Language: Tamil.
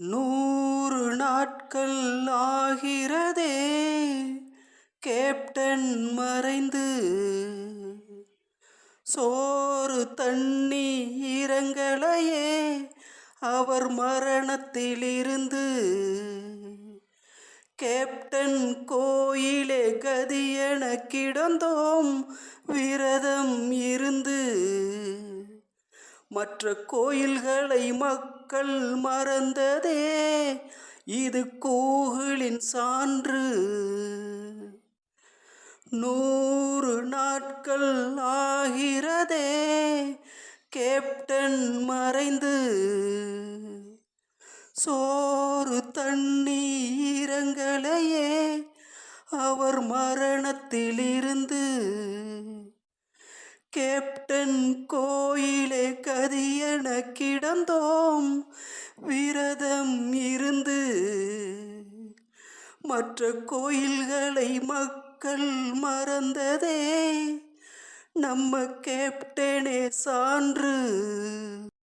நூறு நாட்கள் ஆகிறதே கேப்டன் மறைந்து. சோறு தண்ணி இரங்கலையே அவர் மரணத்திலிருந்து. கேப்டன் கோயிலே கதியென கிடந்தோம் விரதம் இருந்து. மற்ற கோயில்களை மக்கள் மறந்ததே. இது கோகிலின் சான்று. நூறு நாட்கள் ஆகிறதே. கேப்டன் மறைந்து சோறு தண்ணீரங்களையே அவர் மரணத்திலிருந்து கேப்டன் கோயிலே கதியன கிடந்தோம். விரதம் இருந்து மற்ற கோயில்களை மக்கள் மறந்ததே. நம்ம கேப்டனே சான்று